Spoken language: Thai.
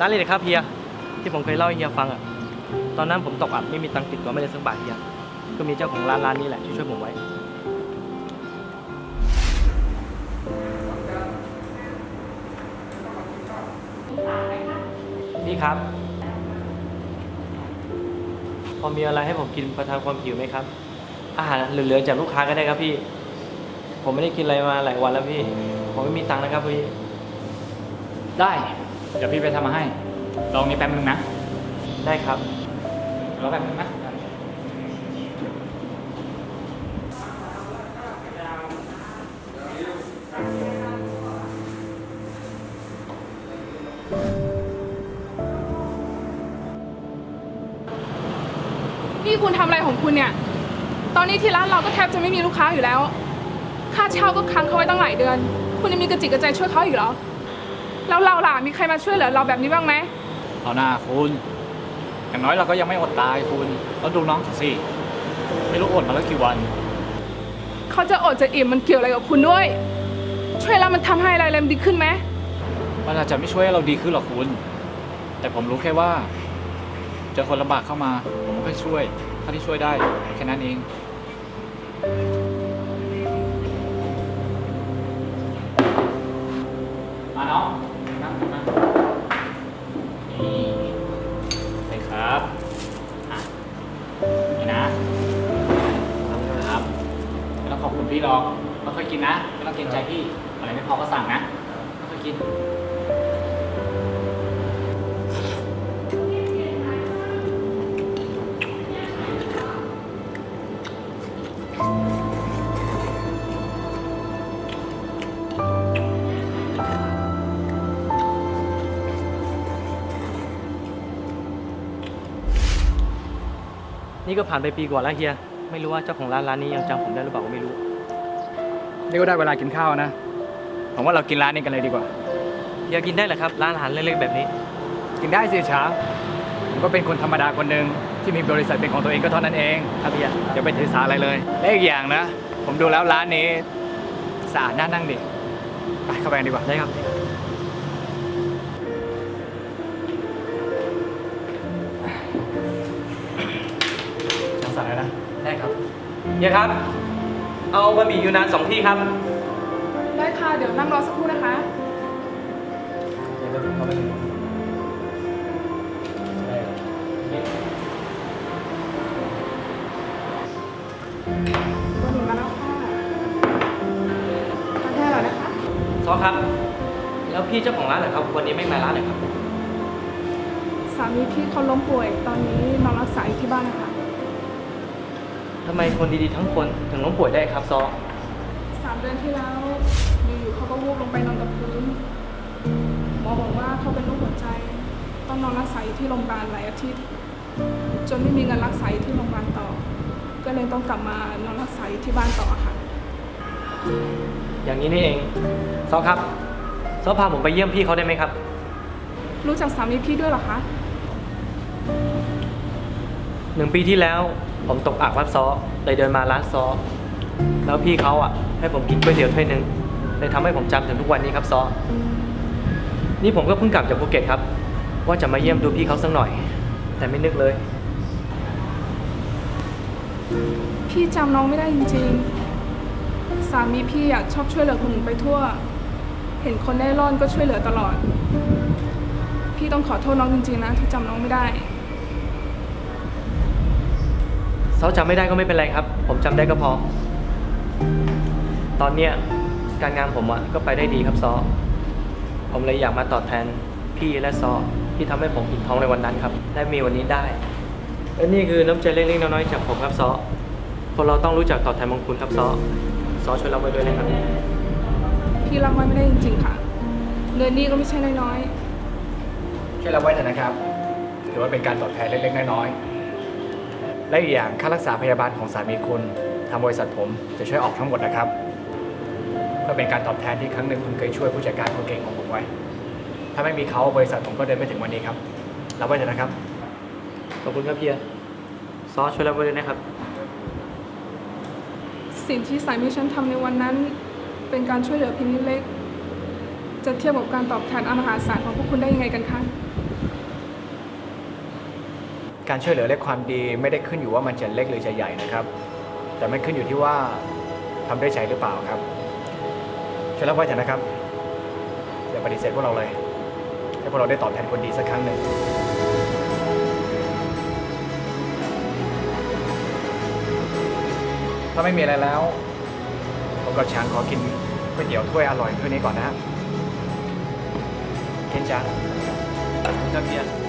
ร้านเลยนะครับเฮียที่ผมเคยเล่าให้เฮียฟังอะตอนนั้นผมตกอับไม่มีตังค์ติดตัวไม่ได้สักบาทเฮียก็มีเจ้าของร้านร้านนี้แหละที่ช่วยผมไว้พี่ครับ พอมีอะไรให้ผมกินประทังความหิวไหมครับ อาหารเหลือๆจากลูกค้าก็ได้ครับพี่ ผมไม่ได้กินอะไรมาหลายวันแล้วพี่ ผมไม่มีตังค์นะครับพี่ ได้ เดี๋ยวพี่ไปทำมาให้ ลองนี้แป๊บนึงนะ ได้ครับ รอแป๊บนึงนะ นี่คุณทำอะไรของคุณเนี่ย ตอนนี้ที่ร้านเราก็แทบจะไม่มีลูกค้าอยู่แล้ว ค่าเช่าก็ค้างเขาไว้ตั้งหลายเดือน คุณยังมีกระจิกกระใจช่วยเขาอีกเหรอ แล้วเราล่ะ มีใครมาช่วยเหลือเราแบบนี้บ้างไหม เอาหน้าคุณ อย่างน้อยเราก็ยังไม่อดตายคุณแล้วดูน้องสิ ไม่รู้อดมาแล้วกี่วัน เขาจะอดจะอิ่มมันเกี่ยวอะไรกับคุณด้วย ช่วยแล้วมันทำให้อะไรอะไรมันดีขึ้นไหม มันอาจจะไม่ช่วยให้เราดีขึ้นหรอกคุณ แต่ผมรู้แค่ว่าเจอคนลำบากเข้ามา ผมก็ช่วยเท่าที่ช่วยได้แค่นั้นเอง มานี่ไปครับอะนี่นะครับไม่ต้องขอบคุณพี่หรอกไม่เคยกินนะไม่ต้องเกรงใจพี่อะไรไม่พอก็สั่งนะไม่เคยกิน นี่ก็ผ่านไปปีกว่าแล้วเฮีย ไม่รู้ว่าเจ้าของร้านร้านนี้ยังจำผมได้หรือเปล่าก็ไม่รู้ นี่ก็ได้เวลากินข้าวนะ ผมว่าเรากินร้านนี้กันเลยดีกว่า เฮียกินได้เหรอครับ ร้านอาหารเล็กๆแบบนี้ กินได้สิช้าผมก็เป็นคนธรรมดาคนหนึ่งที่มีบริษัทเป็นของตัวเองก็เท่านั้นเองครับเฮียอย่าไปถือสาอะไรเลยและอีกอย่างนะ ผมดูแล้วร้านนี้สะอาดน่านั่งดิไปเข้าไปกันดีกว่าได้ครับ เฮียครับ เอาบะหมี่ยูนานสองที่ครับได้ค่ะ เดี๋ยวนั่งรอสักครู่นะคะเดี๋ยวเราไปดูได้ครับนี่ตัวหนึ่งมาแล้วค่ะทานแค่เหรอนะคะ ซอครับ แล้วพี่เจ้าของร้านเหรอครับ วันนี้ไม่มาร้านเหรอครับ สามีพี่เขาล้มป่วย ตอนนี้นอนรักษาอยู่ที่บ้านนะคะ ทำไมคนดีๆทั้งคนถึงล้มป่วยได้ครับซอสามเดือนที่แล้วอยู่ๆเขาก็วูบลงไปนอนกับพื้นหมอบอกว่าเขาเป็นโรคหัวใจ ต้องนอนรักษาอยู่ที่โรงพยาบาลหลายอาทิตย์ จนไม่มีเงินรักษาอยู่ที่โรงพยาบาลต่อ ก็เลยต้องกลับมานอนรักษาอยู่ที่บ้านต่อค่ะ อย่างนี้นี่เองซอครับซอพาผมไปเยี่ยมพี่เขาได้ไหมครับ รู้จักสามีพี่ด้วยเหรอคะ หนึ่งปีที่แล้วผมตกอักรับซ้อเลยเดินมาร้านซ้อ แล้วพี่เขาอะ ให้ผมกินก๋วยเตี๋ยวถ้วยหนึ่งเลยทำให้ผมจำถึงทุกวันนี้ครับซ้อ นี่ผมก็เพิ่งกลับจากภูเก็ตครับ ว่าจะมาเยี่ยมดูพี่เขาสักหน่อย แต่ไม่นึกเลย พี่จำน้องไม่ได้จริงๆ สามีพี่อะชอบช่วยเหลือคนอื่นไปทั่ว เห็นคนได้ร่อนก็ช่วยเหลือตลอด พี่ต้องขอโทษน้องจริงๆนะที่จำน้องไม่ได้ ซอจำไม่ได้ก็ไม่เป็นไรครับ ผมจำได้ก็พอ ตอนเนี้ยการงานผมอะก็ไปได้ดีครับซอ ผมเลยอยากมาตอบแทนพี่และซอที่ทำให้ผมอิ่มท้องในวันนั้นครับได้มีวันนี้ได้และนี่คือน้ำใจเล็กๆน้อยๆจากผมครับซอ คนเราต้องรู้จักตอบแทนมงคุณครับซอ ซอช่วยรับไว้ด้วยนะครับ พี่รับไว้ไม่ได้จริงๆค่ะ เงินนี่ก็ไม่ใช่น้อยช่วยเราไว้เถอะนะครับ ถือว่าเป็นการตอบแทนเล็กๆน้อยๆ และอีกอย่างค่ารักษาพยาบาลของสามีคุณทางบริษัทผมจะช่วยออกทั้งหมดนะครับ เพื่อเป็นการตอบแทนที่ครั้งหนึ่งคุณเคยช่วยผู้จัดการคนเก่งของผมไว้ ถ้าไม่มีเขาบริษัทผมก็เดินไม่ถึงวันนี้ครับรับไว้เถอะนะครับ ขอบคุณครับเพียซอช่วยรับไว้ด้วยนะครับๆสิ่งที่สามีฉันทำในวันนั้น เป็นการช่วยเหลือเพียงเล็กๆจะเทียบกับการตอบแทนอันมหาศาลของพวกคุณได้ยังไงกันคะ การช่วยเหลือและความดีไม่ได้ขึ้นอยู่ว่ามันจะเล็กหรือจะใหญ่นะครับ แต่มันขึ้นอยู่ที่ว่าทำด้วยใจหรือเปล่าครับช่วยรับไว้เถอะนะครับอย่าปฏิเสธพวกเราเลยให้พวกเราได้ตอบแทนคนดีสักครั้งหนึ่งถ้าไม่มีอะไรแล้วผมกับช้างขอกินก๋วยเตี๋ยวถ้วยอร่อยถ้วยนี้ก่อนนะฮะเคนจ้าครับเฮีย